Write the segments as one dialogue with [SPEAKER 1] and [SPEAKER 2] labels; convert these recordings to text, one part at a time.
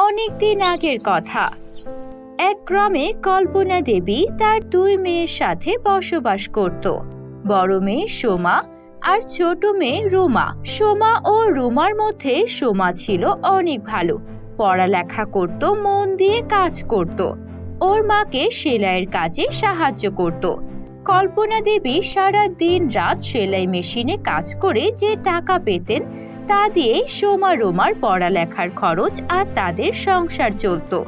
[SPEAKER 1] অনেক দিন আগের কথা। এক গ্রামে কল্পনা দেবী তার দুই মেয়ের সাথে বসবাস করত। বড় মেয়ে সোমা আর ছোট মেয়ে রুমা। সোমা ও রুমার মধ্যে সোমা ছিল অনেক ভালো। পড়ালেখা করত, মন দিয়ে কাজ করত। ওর মাকে সেলাইয়ের কাজে সাহায্য করত। কল্পনা দেবী সারা দিন রাত সেলাই মেশিনে কাজ করে যে টাকা পেতেন তা দিয়ে সোমা, রোমার পড়ালেখার খরচ আর তাদের সংসার চলতো।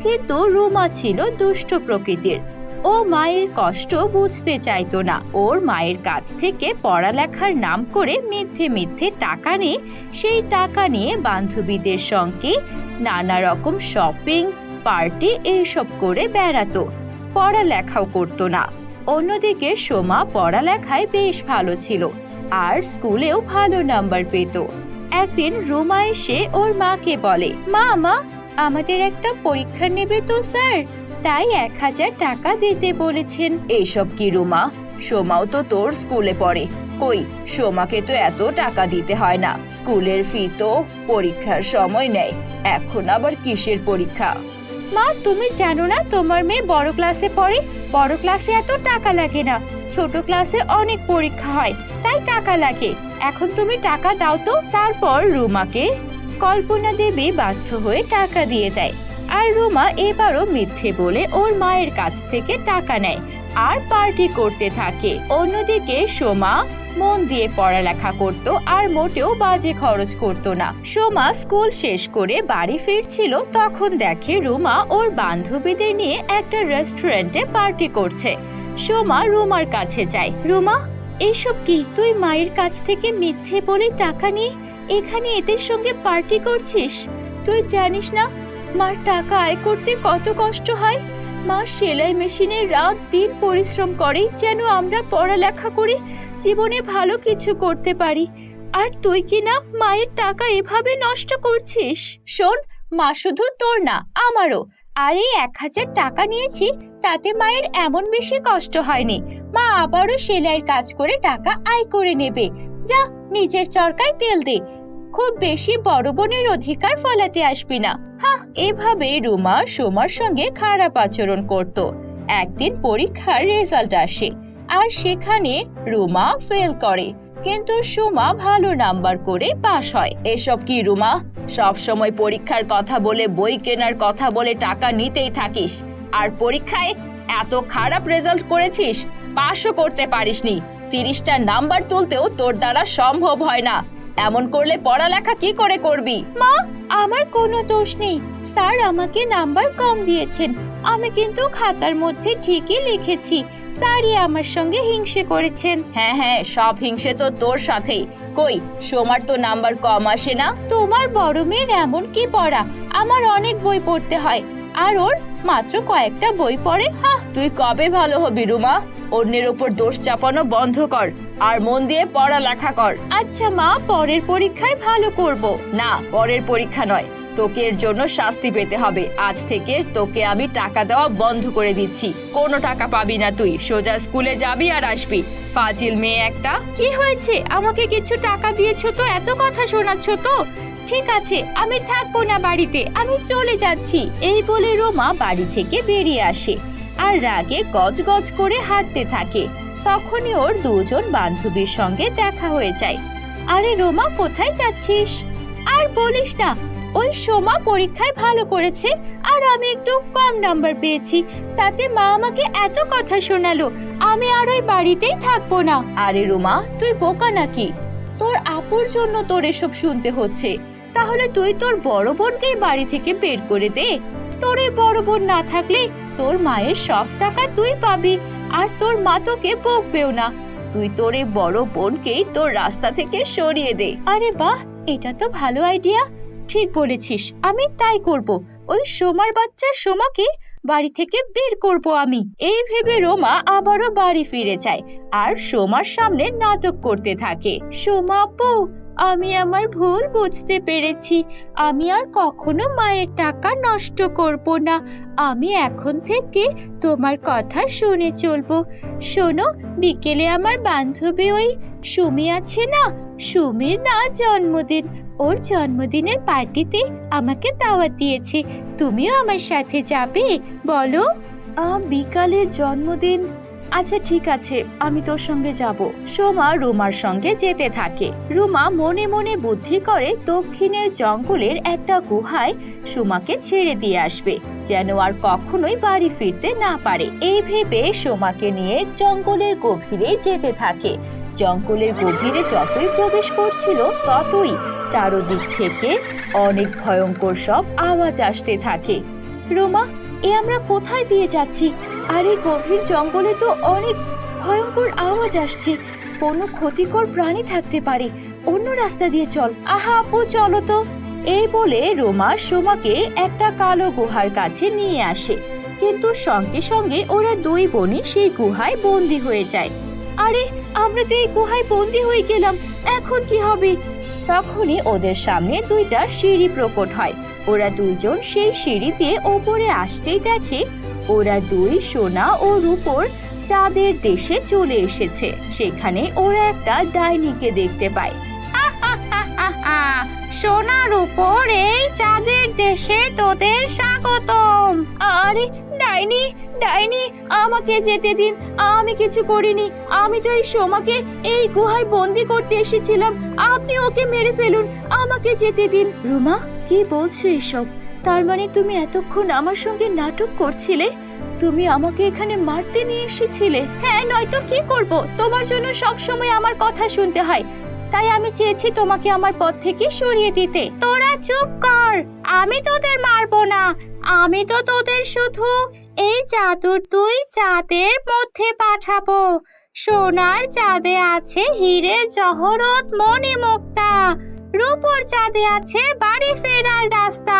[SPEAKER 1] কিন্তু রোমা ছিল দুষ্ট প্রকৃতির। ও মায়ের কষ্ট বুঝতে চাইতো না। ওর মায়ের কাছ থেকে পড়ালেখার নাম করে মিথ্যে মিথ্যে টাকা নিয়ে, সেই টাকা নিয়ে বান্ধবীদের সঙ্গে নানা রকম শপিং পার্টি এইসব করে বেড়াতো। পড়ালেখাও করতো না। অন্যদিকে সোমা পড়ালেখায় বেশ ভালো ছিল। আর স্কুলেও ভালো নাম্বার পেত। একদিন রুমা এসে ওর মাকে বলে, মা মা, আমাদের একটা পরীক্ষা নেবে তো, স্যার। তাই এক হাজার টাকা দিতে বলেছেন। এইসব কি রুমা? সোমাও তো তোর স্কুলে পড়ে। কই, সোমাকে তো এত টাকা দিতে হয় না। স্কুলের ফি তো পরীক্ষার সময় নেয়। এখন আবার কিসের পরীক্ষা? মা, তুমি জানো না, তোমার মেয়ে বড় ক্লাসে পড়ে। বড় ক্লাসে এত টাকা লাগে না। ছোট ক্লাসে অনেক পরীক্ষা হয়, তাই টাকা লাগে। এখন তুমি টাকা দাও তো, তারপর রুমাকে। কল্পনা দেবী বাধ্য হয়ে টাকা দিয়ে দেয়। আর রুমা এবারও মিথ্যে বলে ওর মায়ের কাছ থেকে টাকা নেয় আর পার্টি করতে থাকে। অন্যদিকে সোমা মন দিয়ে পড়ালেখা করত আর মোটেও বাজে খরচ করত না। সোমা স্কুল শেষ করে বাড়ি ফিরছিল, তখন দেখে রুমা ওর বান্ধবীদের নিয়ে একটা রেস্টুরেন্টে পার্টি করছে। সোমা রুমার কাছে যায়। রুমা এসব কি? তুই মায়ের কাছ থেকে মিথ্যে বলে টাকা নিয়ে এখানে এদের সঙ্গে পার্টি করছিস? তুই জানিস না, মার টাকা আয় করতে কত কষ্ট হয়? মা সেলাই মেশিনে রাত দিন পরিশ্রম করে যেন আমরা পড়ালেখা করে, জীবনে ভালো কিছু করতে পারি। আর তুই কি না মায়ের টাকা এভাবে নষ্ট করছিস? শোন, মা শুধু তোর না, আমারও। আর এই এক হাজার টাকা নিয়েছি তাতে মায়ের এমন বেশি কষ্ট হয়নি। মা আবারও সেলাইয়ের কাজ করে টাকা আয় করে নেবে। যা, নিজের চরকায় তেল দে। খুব বেশি বড় বোনের অধিকার ফলাতে আসবি না। হা এভাবে রুমা সোমার সঙ্গে খারাপ আচরণ করত। একদিন পরীক্ষার রেজাল্ট আসে। আর সেখানে রুমা ফেল করে। কিন্তু সুমা ভালো নাম্বার করে পাশ হয়। এসব কি রুমা? সব সময় পরীক্ষার কথা বলে, বই কেনার কথা বলে টাকা নিতেই থাকিস। আর পরীক্ষায় এত খারাপ রেজাল্ট করেছিস পাশও করতে পারিসনি। তিরিশটা নাম্বার তুলতেও তোর দ্বারা সম্ভব হয় না। এমন করলে পড়ালেখা কি করে করবি? মা আমার কোনো দোষ নেই। স্যার আমাকে নাম্বার কম দিয়েছেন। আমি কিন্তু খাতার মধ্যে ঠিকই লিখেছি। স্যারই আমার সঙ্গে হিংসে করেছেন। হ্যাঁ হ্যাঁ সব হিংসে তো তোর সাথেই। কই সোমার তো নাম্বার কম আসে না? তোমার বড় মেয়ের এমন কি পড়া? আমার অনেক বই পড়তে হয়। আর ওর মাত্র কয়েকটা বই পড়ে। হা তুই কবে ভালো হবি রুমা? অন্যের উপর দোষ চাপানো বন্ধ কর, আর মন দিয়ে পড়ালেখা কর। আচ্ছা মা, পরের পরীক্ষায় ভালো করব। না, পরের পরীক্ষা নয়, তোকে এর জন্য শাস্তি পেতে হবে। আজ থেকে তোকে আমি টাকা দেওয়া বন্ধ করে দিচ্ছি। কোনো টাকা পাবি না তুই, সোজা স্কুলে যাবি আর আসবি। ফাজিল মেয়ে একটা। কি হয়েছে? আমাকে কিছু টাকা দিয়েছ তো? এত কথা শোনাচ্ছ তো? ঠিক আছে, আমি থাকব না বাড়িতে, আমি চলে যাচ্ছি। এই বলে রোমা বাড়ি থেকে বেরিয়ে আসে আর রাগে গজগজ করে হাঁটতে থাকে। তখনই ওর দুজন বান্ধবীর সঙ্গে দেখা হয়ে যায়। আরে রোমা, কোথায় যাচ্ছিস? আর বলিস না, ওই সোমা পরীক্ষায় ভালো করেছে আর আমি একটু কম নাম্বার পেয়েছি। তাতে মা আমাকে এত কথা শোনালো, আমি আর ওই বাড়িতেই থাকব না। আরে রোমা, তুই বোকা নাকি? তোর আপুর জন্য তোর এসব শুনতে হচ্ছে। তাহলে তুই তোর বড় বোনকেই বাড়ি থেকে বের করে দে। তোর এই বড় বোন না থাকলে তোর মায়ের সব টাকা তুই পাবি, আর তোর মা তোকে বকবেও না। তুই তোর এই বড় বোনকেই তোর রাস্তা থেকে সরিয়ে দে। আরে বাহ, এটা তো ভালো আইডিয়া ঠিক বলেছিস, আমি তাই করব। ওই সোমার বাচ্চা সোমাকে বাড়ি থেকে বের করব আমি। এই ভেবে রোমা আবারও বাড়ি ফিরে যায় আর সোমার সামনে নাটক করতে থাকে। সোমা আপু, আমি আমার ভুল বুঝতে পেরেছি। আমি আর কখনো মায়ের টাকা নষ্ট করব না। আমি এখন থেকে তোমার কথা শুনে চলবো। শোনো, বিকেলে আমার বান্ধবী ওই সুমি আছে না? সুমির না জন্মদিন। ওর জন্মদিনের পার্টিতে আমাকে দাওয়াত দিয়েছে। তুমিও আমার সাথে যাবে, বলো। বিকালে জন্মদিন। আচ্ছা ঠিক আছে, আমি তোর সঙ্গে যাব। সোমা রুমার সঙ্গে যেতে থাকে। রুমা মনে মনে বুদ্ধি করে দক্ষিণের জঙ্গলের একটা গুহায় সোমাকে ছেড়ে দিয়ে আসবে, যেন আর কখনোই বাড়ি ফিরতে না পারে। এই ভেবে সোমাকে নিয়ে জঙ্গলের গভীরে যেতে থাকে। জঙ্গলের গভীরে যতই প্রবেশ করছিল, ততই চারদিক থেকে অনেক ভয়ঙ্কর সব আওয়াজ আসতে থাকে। রোমা, এ আমরা কোথায় দিয়ে যাচ্ছি? আর এই গভীর জঙ্গলে তো অনেক ভয়ঙ্কর আওয়াজ আসছে। কোনো ক্ষতিকর প্রাণী থাকতে পারে। অন্য রাস্তা দিয়ে চল। আহা আপু, চলো তো। এই বলে রোমা সোমাকে একটা কালো গুহার কাছে নিয়ে আসে। কিন্তু সঙ্গে সঙ্গে ওরা দুই বোনই সেই গুহায় বন্দি হয়ে যায়। আরে, আমরা তো এই গুহায় বন্দি হয়ে গেলাম। এখন কি হবে? তখনই ওদের সামনে দুইটা সিঁড়ি প্রকট হয়। ওরা দুইজন সেই সিঁড়ি দিয়ে ওপরে আসতেই দেখে ওরা দুই সোনা ও রূপোর চাঁদের দেশে চলে এসেছে। সেখানে ওরা একটা ডাইনিকে দেখতে পায়। সোনার উপর এই চাঁদের দেশে তোদের স্বাগতম। আরে, ডাইনি ডাইনি, আমাকে যেতে দিন। আমি কিছু করিনি। আমি তো এই সোমাকে এই গুহায় বন্দি করতে এসেছিলাম। আপনি ওকে মেরে ফেলুন। আমাকে যেতে দিন। রুমা, কি বলছো এসব? তার মানে তুমি এতক্ষণ আমার সঙ্গে নাটক করছিলে? তুমি আমাকে এখানে মারতে নিয়ে এসেছিলে? হ্যাঁ নয়তো কি করব? তোমার জন্য সব সময় আমার কথা শুনতে হয়। তাই আমি চেয়েছি তোমাকে আমার পথ থেকে সরিয়ে দিতে। তোরা চুপ কর, আমি তোদের মারবো না। আমি তো তোদের শুধু এই চাদর তুই চাঁদের মধ্যে পাঠাবো। সোনার চাঁদে আছে হিরে জহরত মণি মুক্তা রূপর চাঁদে আছে বাড়ি ফেরার রাস্তা।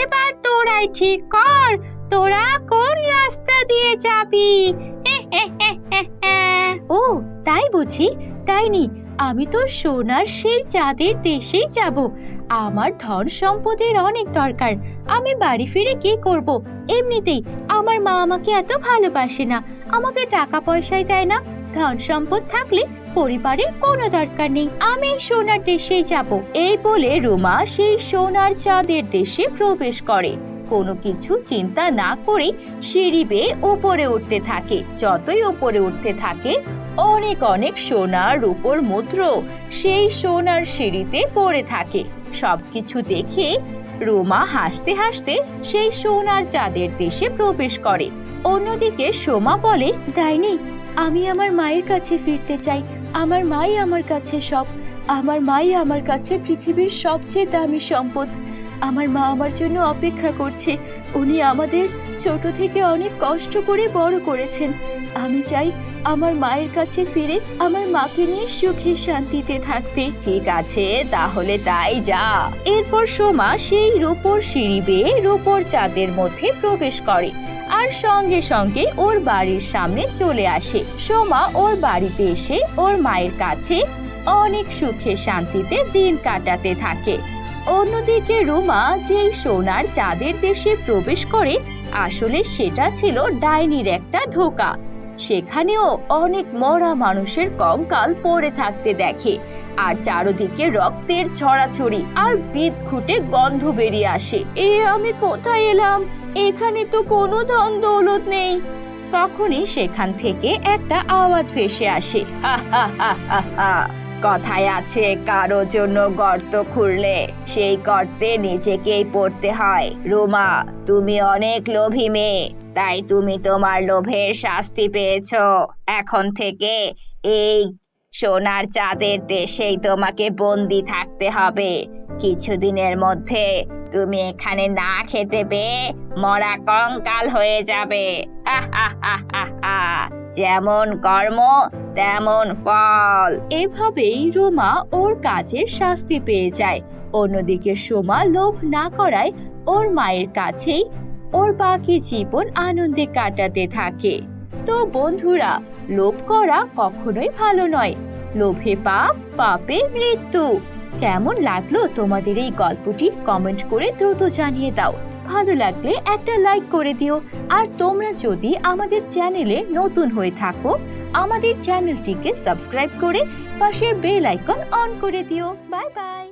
[SPEAKER 1] এবার তোরাই ঠিক কর, তোরা কোন রাস্তা দিয়ে যাবি? ও, তাই বুঝি। তাইনি আমি তো সোনার সেই চাঁদের দেশেই যাব। আমার ধন সম্পদের অনেক দরকার। আমি বাড়ি ফিরে কি করব? এমনিতেই আমার মা আমাকে এত ভালোবাসে না। আমাকে টাকা পয়সাই দেয় না। ধন সম্পদ থাকলে পরিবারের কোনো দরকার নেই। আমি সোনার দেশেই যাব। এই বলে রুমা সেই সোনার চাঁদের দেশে প্রবেশ করে। কোনো কিছু চিন্তা না করে সিঁড়ি বেয়ে উপরে উঠতে থাকে। যতই উপরে উঠতে থাকে অনেক অনেক সোনার উপর মুদ্র সেই সোনার সিঁড়িতে পড়ে থাকে। সবকিছু দেখে রোমা হাসতে হাসতে সেই সোনার চাঁদের দেশে প্রবেশ করে। অন্যদিকে সোমা বলে, ডাইনি, আমি আমার মায়ের কাছে ফিরতে চাই। আমার মাই আমার কাছে সব। আমার মাই আমার কাছে পৃথিবীর সবচেয়ে দামি সম্পদ। আমার মা আমার জন্য অপেক্ষা করছে। উনি আমাদের ছোট থেকে অনেক কষ্ট করে বড় করেছেন। আমি চাই আমার মায়ের কাছে ফিরে আমার মাকে নিয়ে সুখে শান্তিতে থাকতে। ঠিক আছে, তাহলে তাই যা। এরপর সোমা সেই রূপোর সিঁড়ি বেয়ে রূপোর চাঁদের মধ্যে প্রবেশ করে আর সঙ্গে সঙ্গে ওর বাড়ির সামনে চলে আসে। সোমা ওর বাড়িতে এসে ওর মায়ের কাছে অনেক সুখে শান্তিতে দিন কাটাতে থাকে। অন্যদিকে রুমা যেই সোনার চাঁদের দেশে প্রবেশ করে, আসলে সেটা ছিল ডাইনির একটা ধোকা। সেখানেও অনেক মরা মানুষের কঙ্কাল পড়ে থাকতে দেখে, আর চারদিকে রক্তের ছড়াছড়ি আর বিদঘুটে গন্ধ বেরিয়ে আসে। এ, আমি কোথায় এলাম? এখানে তো কোনো ধন দৌলত নেই। তখনই সেখান থেকে একটা আওয়াজ ভেসে আসে। হা হা হা হা কথায় আছে কারও জন্য গর্ত খুঁড়লে সেই গর্তে নিজেকেই পড়তে হয় রোমা তুমি অনেক লোভী মেয়ে তাই তুমি তোমার লোভের শাস্তি পেয়েছ এখন থেকে এই সোনার চাঁদের দেশেই তোমাকে বন্দি থাকতে হবে কিছুদিনের মধ্যে তুমি এখানে না খেতে পেয়ে মরা কঙ্কাল হয়ে যাবে। যেমন কর্ম তেমন ফল। এভাবেই রোমা ওর কাজের শাস্তি পেয়ে যায়। অন্যদিকে সোমা লোভ না করায় ওর মায়ের কাছেই ওর বাকি জীবন আনন্দে কাটাতে থাকে। তো বন্ধুরা, লোভ করা কখনোই ভালো নয়। লোভে পাপ, পাপে মৃত্যু। কেমন লাগল তোমাদের এই গল্পটি কমেন্ট করে দ্রুত জানিয়ে দাও। ভালো লাগলে একটা লাইক করে দিও। আর তোমরা যদি আমাদের চ্যানেলে নতুন হয়ে থাকো, আমাদের চ্যানেলটিকে সাবস্ক্রাইব করে পাশের বেল আইকন অন করে দিও। Bye bye